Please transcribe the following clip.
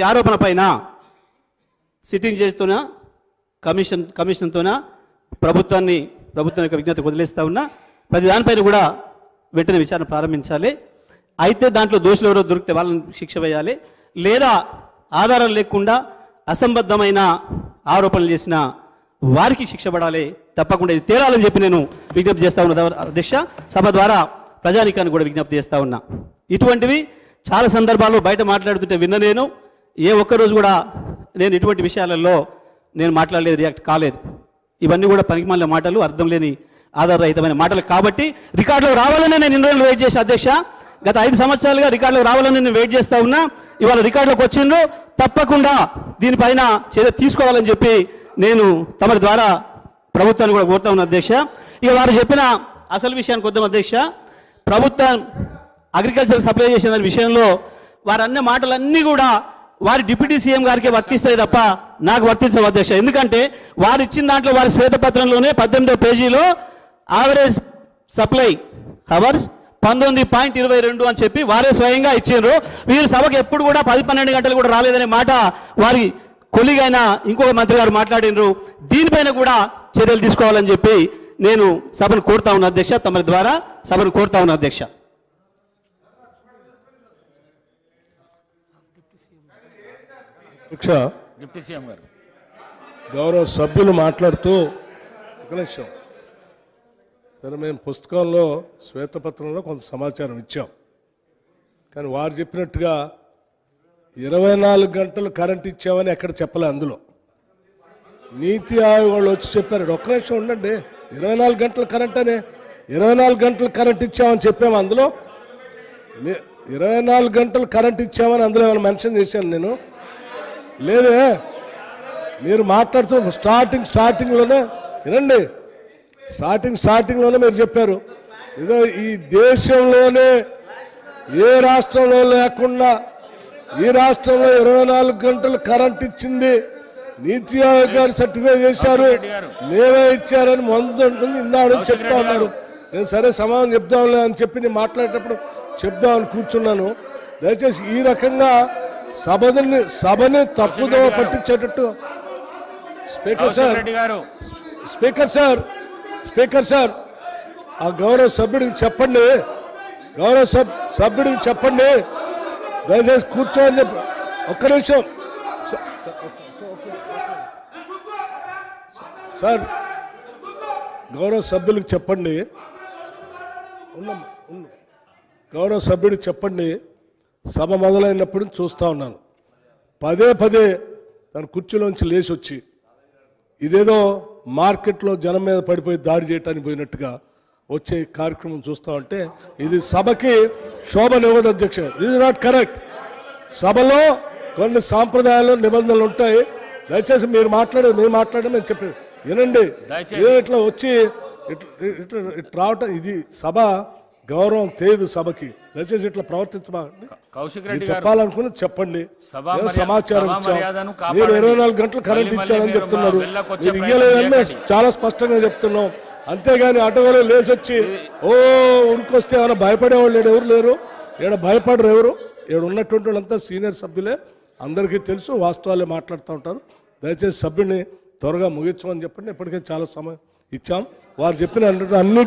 ఆరోపణ పైన సిట్టింగ్ చేస్తున్న కమిషన్ కమిషన్తోన ప్రభుత్వాన్ని ప్రభుత్వం యొక్క విజ్ఞత వదిలేస్తా ఉన్నా ప్రతి దానిపైన కూడా వెంటనే విచారణ ప్రారంభించాలి. అయితే దాంట్లో దోషులు ఎవరో దొరికితే వాళ్ళని శిక్ష వేయాలి. లేదా ఆధారం లేకుండా అసంబద్ధమైన ఆరోపణలు చేసిన వారికి శిక్ష పడాలి. తప్పకుండా ఇది తేలాలని చెప్పి నేను విజ్ఞప్తి చేస్తా ఉన్న. అధ్యక్ష సభ ద్వారా ప్రజానికాన్ని కూడా విజ్ఞప్తి చేస్తా ఉన్నా. ఇటువంటివి చాలా సందర్భాల్లో బయట మాట్లాడుతుంటే విన్న నేను. ఏ ఒక్కరోజు కూడా నేను ఇటువంటి విషయాలలో నేను మాట్లాడలేదు రియాక్ట్ కాలేదు. ఇవన్నీ కూడా పనికిమాలిన మాటలు అర్థం లేని ఆధారరహితమైన మాటలు కాబట్టి రికార్డులో రావాలని నేను ఇన్ని రోజులు వెయిట్ చేసే అధ్యక్ష. గత ఐదు సంవత్సరాలుగా రికార్డులకు రావాలని నేను వెయిట్ చేస్తా ఉన్నా. ఇవాళ రికార్డులోకి వచ్చిండ్రు. తప్పకుండా దీనిపైన చర్య తీసుకోవాలని చెప్పి నేను తమరి ద్వారా ప్రభుత్వాన్ని కూడా కోరుతా ఉన్నా అధ్యక్ష. ఇక వారు చెప్పిన అసలు విషయానికి వద్దాం అధ్యక్ష. ప్రభుత్వం అగ్రికల్చర్ సప్లై చేసిన విషయంలో వారు అన్న మాటలన్నీ కూడా వారి డిప్యూటీ సీఎం గారికి వర్తిస్తాయి తప్ప నాకు వర్తించవు అధ్యక్ష. ఎందుకంటే వారు ఇచ్చిన దాంట్లో వారి శ్వేతపత్రంలోనే పద్దెనిమిదో పేజీలో ఆవరేజ్ సప్లై హవర్స్ పంతొమ్మిది పాయింట్ ఇరవై రెండు అని చెప్పి వారే స్వయంగా ఇచ్చిండ్రు. వీరు సభకు ఎప్పుడు కూడా పది పన్నెండు గంటలు కూడా రాలేదనే మాట వారి కొలిగైన ఇంకొక మంత్రి గారు మాట్లాడినరు దీనిపైన కూడా చర్యలు తీసుకోవాలని చెప్పి నేను సభను కోరుతా ఉన్న అధ్యక్ష. తమరి ద్వారా సభను కోరుతా ఉన్న అధ్యక్ష. అధ్యక్ష డిప్యూటీ సీఎం గారు. గౌరవ సభ్యులు మాట్లాడుతూ ఒక నిమిషం. సరే మేము పుస్తకంలో శ్వేతపత్రంలో కొంత సమాచారం ఇచ్చాం. కానీ వారు చెప్పినట్టుగా ఇరవై నాలుగు గంటలు కరెంట్ ఇచ్చామని ఎక్కడ చెప్పలే అందులో. నీతి ఆయోగ్ వాళ్ళు వచ్చి చెప్పారు ఒక్క నిమిషం ఉండండి. ఇరవై నాలుగు గంటల కరెంట్ అనే ఇరవై నాలుగు గంటలు కరెంట్ ఇచ్చామని చెప్పాము అందులో. ఇరవై నాలుగు గంటలు కరెంట్ ఇచ్చామని అందులో ఏమైనా మెన్షన్ చేశాను నేను. లేదే మీరు మాట్లాడుతూ స్టార్టింగ్ స్టార్టింగ్లోనే వినండి స్టార్టింగ్ స్టార్టింగ్లోనే మీరు చెప్పారు. ఏదో ఈ దేశంలోనే ఏ రాష్ట్రంలో లేకుండా ఈ రాష్ట్రంలో ఇరవై నాలుగు గంటలు కరెంట్ ఇచ్చింది నీతి ఆయోగ్ గారు సర్టిఫై చేశారు మేమే ఇచ్చారని నుండి ఇందాడు చెప్తా ఉన్నారు. నేను సరే సమాధానం చెప్దాంలే అని చెప్పి నేను మాట్లాడేటప్పుడు చెప్దామని కూర్చున్నాను. దయచేసి ఈ రకంగా సభని సభని తప్పుదో పట్టించేటట్టు speaker sir speaker sir speaker sir ఆ గౌరవ సభ్యుడికి చెప్పండి. గౌరవ సబ్ సభ్యుడికి చెప్పండి. దయచేసి కూర్చోని చెప్పి ఒక్క నిమిషం. సార్ గౌరవ సభ్యులకు చెప్పండి. ఉన్నాం ఉన్నాం గౌరవ సభ్యుడికి చెప్పండి. సభ మొదలైనప్పుడు చూస్తూ ఉన్నాను. పదే పదే తన కుర్చీలోంచి లేచి వచ్చి ఇదేదో మార్కెట్లో జనం మీద పడిపోయి దాడి చేయటానికి పోయినట్టుగా వచ్చే కార్యక్రమం చూస్తా ఉంటే ఇది సభకి శోభనివ్వదు అధ్యక్ష. దిస్ నాట్ కరెక్ట్ సభలో కొన్ని సాంప్రదాయాలు నిబంధనలు ఉంటాయి. దయచేసి మీరు మాట్లాడే మీరు మాట్లాడే నేను చెప్పేది వినండి. ఇట్లా వచ్చి ఇట్లా రావటం ఇది సభ గౌరవం తెలియదు సభకి దయచేసి ఇట్లా ప్రవర్తించబాకండి కౌశిక్ రెడ్డి చెప్పాలనుకుని చెప్పండి. సమాచారం మీరు. ఇరవై నాలుగు గంటలు కరెంట్ ఇచ్చారని చెప్తున్నారు. మీరు ఇయ్యలేదని. చాలా స్పష్టంగా చెప్తున్నాం. అంతేగాని అటవలో లేచి వచ్చి ఓ ఉరికొస్తే ఏమైనా భయపడేవాళ్ళు లేడు ఎవరు లేరు? ఇక్కడ భయపడరు ఎవరు? ఇక్కడ ఉన్నటువంటి వాళ్ళంతా సీనియర్ సభ్యులే. అందరికీ తెలుసు వాస్తవాలే మాట్లాడుతూ ఉంటారు. దయచేసి సభ్యుడిని త్వరగా ముగించమని చెప్పండి. ఇప్పటికే చాలా సమయం ఇచ్చాం. వారు చెప్పిన అన్ని